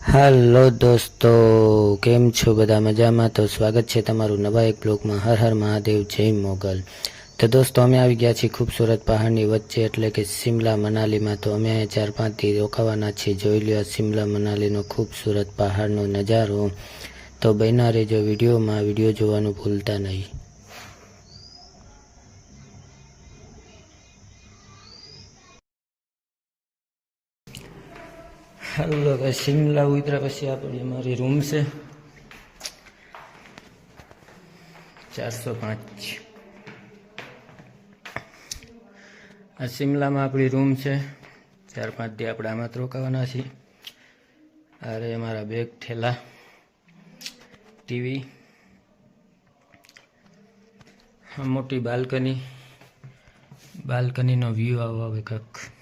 હાલો દોસ્તો, કેમ છો બધા? મજામાં? તો સ્વાગત છે તમારું નવા એક બ્લોગમાં. હર હર મહાદેવ, જય મોગલ. તો દોસ્તો, અમે આવી ગયા છીએ ખૂબસૂરત પહાડની વચ્ચે, એટલે કે શિમલા મનાલીમાં. તો અમે ચાર પાંચ દી રોકાવાના છીએ. જોઈ લ્યો શિમલા મનાલીનો ખૂબસૂરત પહાડનો નજારો. તો બન્યા જો વિડીયોમાં. વીડિયો જોવાનું ભૂલતા નહીં. હાલો હવે શિમલા ઉતર્યા પછી આપણી અમારી રૂમ છે ચારસો પાંચ આ શિમલામાં આપણી રૂમ છે ચાર પાંચ દી આપણે આમાં જ રોકાવાના છીએ અરે અમારા બેગ ઠેલા ટીવી મોટી બાલ્કની બાલ્કનીનો વ્યૂ આવો આવે કંઈક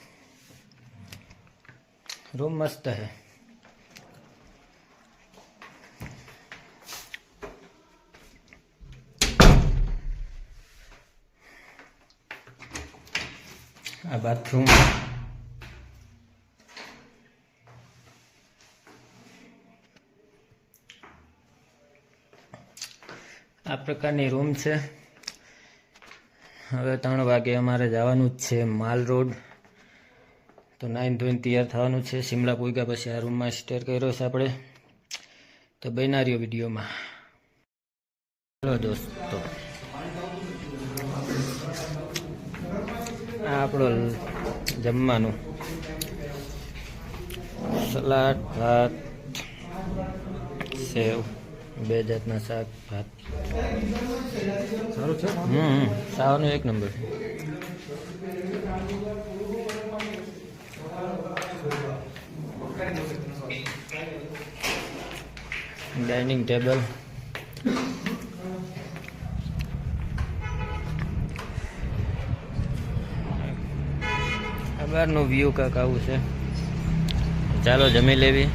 रूम मस्त है આ બાથરૂમ આ પ્રકારની રૂમ છે હવે ત્રણ વાગે અમારે જવાનું જ છે માલ રોડ તો નાઈન ધોઈને તૈયાર થવાનું છે. શિમલા પૂગ્યા પછી આ રૂમમાં સ્ટેર કર્યો છે આપણે. તો બનાર્યો વિડીયોમાં ચલો દોસ્તો. આ આપણો જમવાનું. સલાડ ભાત સેવ બે જાતના શાક ભાત. સારું છે? હમ. સાવાનું એક નંબર. ડાઇનિંગ ટેબલ બહારનું વ્યૂ કાંક આવું છે. ચાલો જમી લેવી.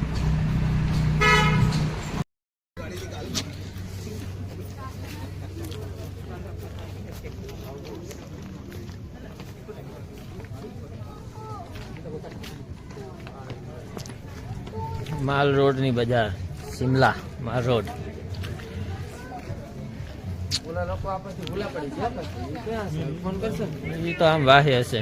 માલ રોડની બજાર શિમલા. માલ રોડ ઓલા લોકો આપણથી ભૂલા પડી ગયા પછી. એ ક્યાં ફોન કરશે એ તો આમ વાહે હશે.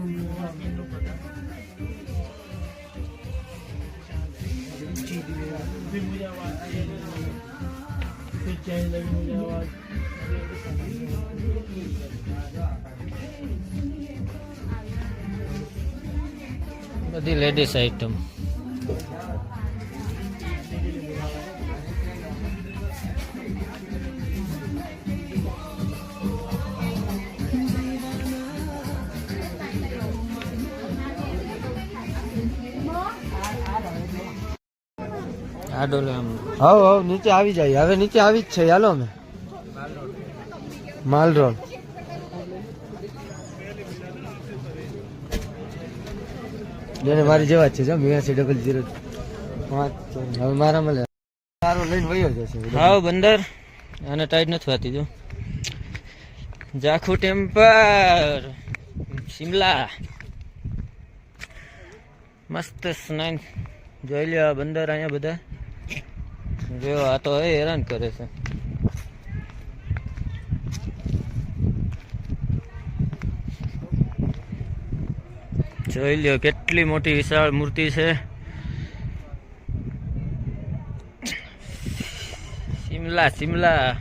બધી લેડીઝ આઈટમ આ ડોલે આમ. હાવ હાવ નીચે આવી જાય. હવે નીચે આવી જ છે. હાલો અમે. માલ રોડ. જેને મારી જેવા જ છે જો બ્યાસી ડબલ જીરો હવે મારા મળે. સારું લઈને વયો જશે. બંદર. આને ટાઈટ નથી થતી જો. જાખુ ટેમ્પર. શિમલા. મસ્ત સ્નાન. જોઈ લ્યો બંદર અહીંયા બધા. જો, આ તો હેરાન કરે છે. જોઈ લ્યો, કેટલી મોટી વિશાળ મૂર્તિ છે. શિમલા શિમલા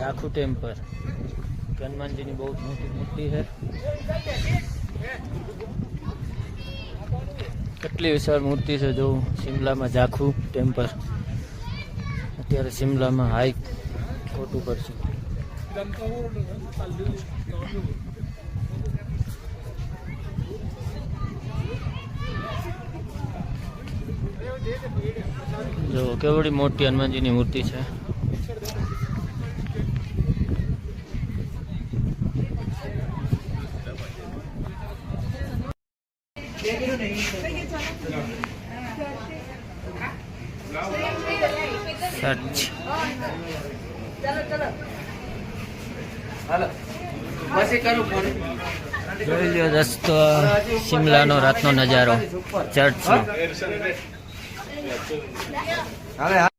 ઝાખુ ટેમ્પર હનુમાનજીની બહુ મોટી મૂર્તિ છે. કેટલી વિશાળ મૂર્તિ છે જો શિમલામાં ઝાખુ ટેમ્પર અત્યારે શિમલામાં હાઈ કોટ ઉપર છે. જો કેવડી મોટી હનુમાનજીની મૂર્તિ છે. સચ. હાલો. પછી કરું જોઈ લ્યો રસ્તો શિમલાનો રાતનો નજારો ચર્ચનો હવે